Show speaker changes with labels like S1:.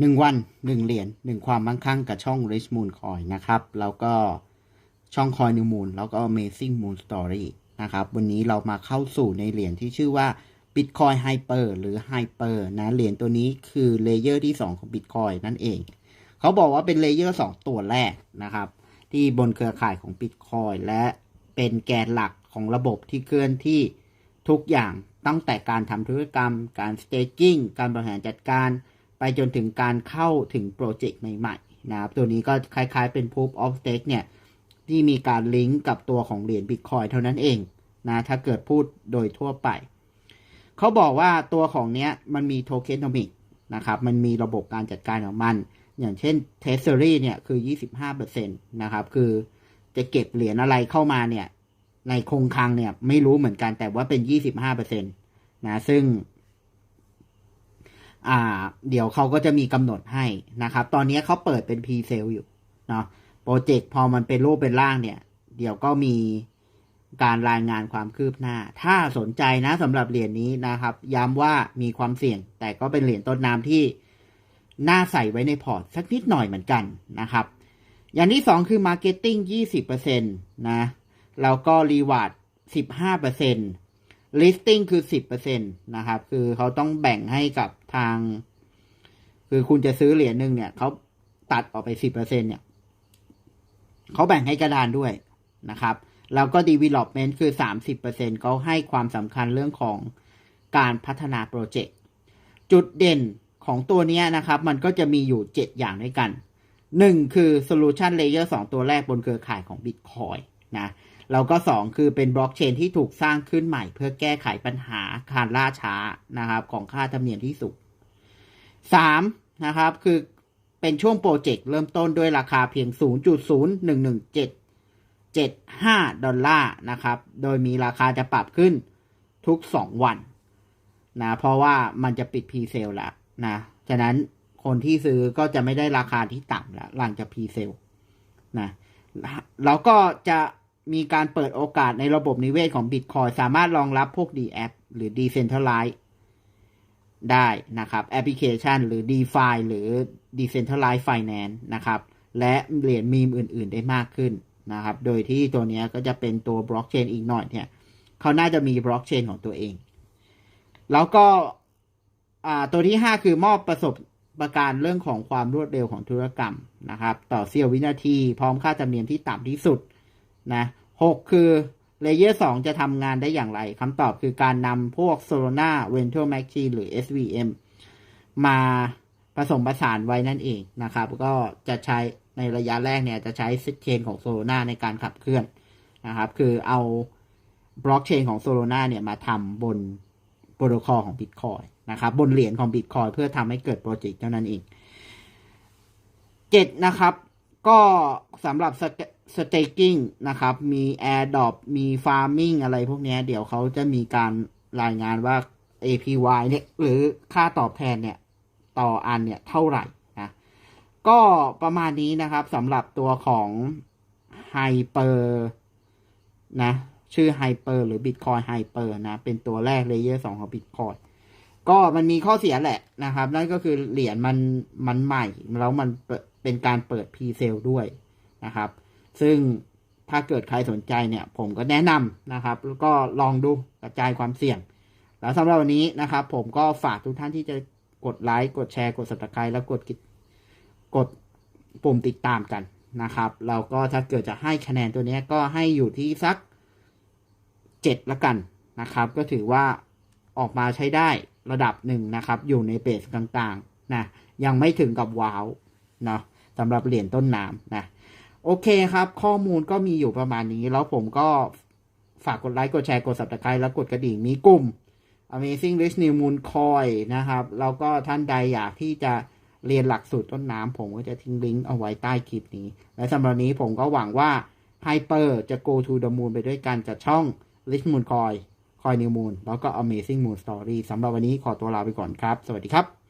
S1: หนึ่งวันหนึ่งเหรียญหนึ่งความมั่งคั่งกับช่อง Rich Moon Coin นะครับ แล้วก็ช่อง Coin New Moon แล้วก็ Amazing Moon Story นะครับ วันนี้เรามาเข้าสู่ในเหรียญที่ชื่อว่า Bitcoin Hyper หรือ Hyper นะเหรียญตัวนี้คือเลเยอร์ที่ 2 ของ Bitcoin นั่นเอง เขาบอกว่าเป็นเลเยอร์ 2 ตัวแรกนะครับ ที่บนเครือข่ายของ Bitcoin และเป็นแกนหลักของระบบที่เคลื่อนที่ทุกอย่างตั้งแต่การทำธุรกรรม การ staking การบริหารจัดการ ไปจนถึงการเข้าถึงโปรเจกต์ใหม่ๆนะครับ ตัวนี้ก็คล้ายๆเป็น proof of stake เนี่ย ที่มีการลิงก์กับตัวของเหรียญ Bitcoin เท่านั้นเองนะถ้าเกิดพูดโดยทั่วไป เขาบอกว่าตัวของเนี้ยมันมีโทเค็นอมิกนะครับ มันมีระบบการจัดการของมัน อย่างเช่น Treasury เนี่ยคือ 25%นะครับ คือจะเก็บเหรียญอะไรเข้ามาเนี่ย ในคงคลังเนี่ยไม่รู้เหมือนกันแต่ว่าเป็น 25%นะ ซึ่ง อ่า เดี๋ยวเขาก็จะมีกำหนดให้นะครับ ตอนนี้เขาเปิดเป็น p s a l e อยู่เนาะโปรเจกต์พอมันเป็นรูปเป็นร่างเนี่ย เดี๋ยวก็มีการรายงานความคืบหน้า ถ้าสนใจนะสำหรับเหรียญนี้นะครับ ย้ำว่ามีความเสี่ยง แต่ก็เป็นเหรียญต้นน้ำที่น่าใส่ไว้ในพอร์ตสักนิดหน่อยเหมือนกันนะครับ อย่างที่สองคือ Marketing 20%นะ แล้วก็ Reward 15% Listing คือ10%นตนะครับ คือเขาต้องแบ่งให้กับทาง คือคุณจะซื้อเหรียญหนึ่งเนี่ยเขาตัดออกไป10%เนี่ยเขาแบ่งให้กระดานด้วยนะครับแล้วก็ development คือ 30%เขาให้ความสำคัญเรื่องของการพัฒนาโปรเจกต์ จุดเด่นของตัวนี้นะครับ มันก็จะมีอยู่ 7 อย่างด้วยกัน 1 คือ solution layer 2 ตัวแรกบนเครือข่ายของ Bitcoin นะ แล้วก็ 2 คือเป็นบล็อกเชนที่ถูกสร้างขึ้นใหม่ เพื่อแก้ไขปัญหาการล่าช้านะครับ ของค่าธรรมเนียมที่สูง 3. นะครับ คือเป็นช่วงโปรเจกต์เริ่มต้นด้วยราคาเพียง 0.011775ดอลลาร์นะครับ โดยมีราคาจะปรับขึ้นทุก 2 วันนะเพราะว่ามันจะปิดพรีเซลแล้วนะฉะนั้นคนที่ซื้อก็จะไม่ได้ราคาที่ต่ำแล้วหลังจากพรีเซลนะแล้วก็จะ มีการเปิดโอกาสในระบบนิเวศของ Bitcoin สามารถรองรับพวก d a p หรือ Decentralized ได้นะครับแอปพลิเคชันหรือ DeFi หรือ Decentralized Finance นะครับ และเหรียญมีมอื่น ๆ ได้มากขึ้นนะครับ โดยที่ตัวนี้ก็จะเป็นตัวบล็อกเชนอีกหน่อยเนี่ยเขาน่าจะมีบล็อกเชนของตัวเอง แล้วก็ตัวที่ 5 คือมอบประสบประการเรื่องของความรวดเร็วของธุรกรรมนะครับ ต่อเสี้ยววินาที พร้อมค่าธรรมเนียมที่ต่ำที่สุด นะ6คือเลเยอร์2จะทำงานได้อย่างไรคำตอบคือการนำพวก Solana Venture Machine หรือ SVM มาผสมผสานไว้นั่นเองนะครับ ก็จะใช้ในระยะแรกเนี่ยจะใช้ซิเชนของ Solana ในการขับเคลื่อนนะครับ คือเอาบล็อกเชนของ Solana เนี่ยมาทำบนโปรโตคอลของ Bitcoin นะครับ บนเหรียญของ Bitcoin เพื่อทำให้เกิดโปรเจกต์เท่านั้นเอง7นะครับ ก็สำหรับ staking นะครับ มี airdrop มี farming อะไรพวกนี้เดี๋ยวเขาจะมีการรายงานว่า APY เนี่ย หรือค่าตอบแทนเนี่ย ต่ออันเนี่ย เท่าไหร่นะก็ประมาณนี้นะครับสำหรับตัวของ Hyper นะ ชื่อ Hyper หรือ Bitcoin Hyper นะ เป็นตัวแรก Layer 2ของ Bitcoin ก็มันมีข้อเสียแหละนะครับ นั่นก็คือเหรียญมันมันใหม่ แล้วมันเป็นการเปิด Pre-sale ด้วยนะครับ ซึ่งถ้าเกิดใครสนใจเนี่ย ผมก็แนะนำนะครับ แล้วก็ลองดูกระจายความเสี่ยง แล้วสำหรับวันนี้นะครับ ผมก็ฝากทุกท่านที่จะกดไลค์กดแชร์กด subscribe แล้วกดกดปุ่มติดตามกันนะครับ เราก็ถ้าเกิดจะให้คะแนนตัวนี้ก็ให้อยู่ที่สักเจ็ดละกันนะครับ ก็ถือว่าออกมาใช้ได้ระดับหนึ่งนะครับ อยู่ในเบสกลางๆนะยังไม่ถึงกับว้าวเนาะสำหรับเหรียญต้นน้ำนะ โอเคครับ ข้อมูลก็มีอยู่ประมาณนี้ แล้วผมก็ฝากกดไลค์ กดแชร์ กด subscribe แล้วกดกระดิ่ง มีกลุ่ม Amazing Rich New Moon Coin นะครับ แล้วก็ท่านใดอยากที่จะเรียนหลักสูตรต้นน้ำ ผมก็จะทิ้งลิงก์เอาไว้ใต้คลิปนี้ และสำหรับนี้ผมก็หวังว่า Hyper จะ go to the moon ไปด้วยกันจากช่อง Rich Moon Coin Coin New Moon แล้วก็ Amazing Moon Story สำหรับวันนี้ขอตัวลาไปก่อนครับ สวัสดีครับ